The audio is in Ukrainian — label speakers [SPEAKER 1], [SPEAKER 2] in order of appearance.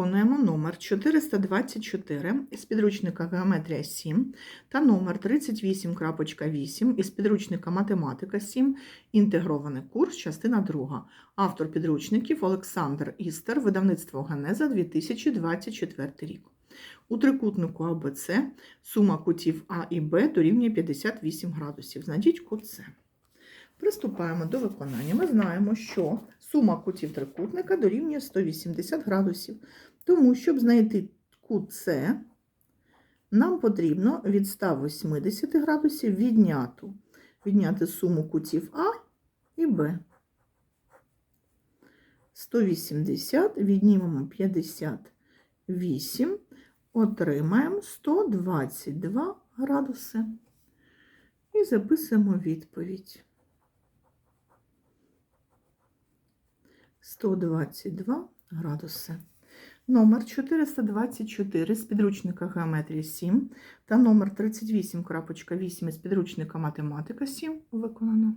[SPEAKER 1] Виконуємо номер 424 із підручника Геометрія 7 та номер 38.8 із підручника Математика 7, інтегрований курс, частина 2. Автор підручників Олександр Істер, видавництво Генеза 2024 рік. У трикутнику АБЦ сума кутів А і Б дорівнює 58 градусів. Знайдіть кут С. Приступаємо до виконання. Ми знаємо, що сума кутів трикутника дорівнює 180 градусів. Тому, щоб знайти кут С, нам потрібно від 180 градусів відняти, відняти суму кутів А і Б. 180 віднімемо 58, отримаємо 122 градуси. І записуємо відповідь. 122 градуси. Номер 424 з підручника Геометрія 7 та номер 38.8 з підручника Математика 7 виконано.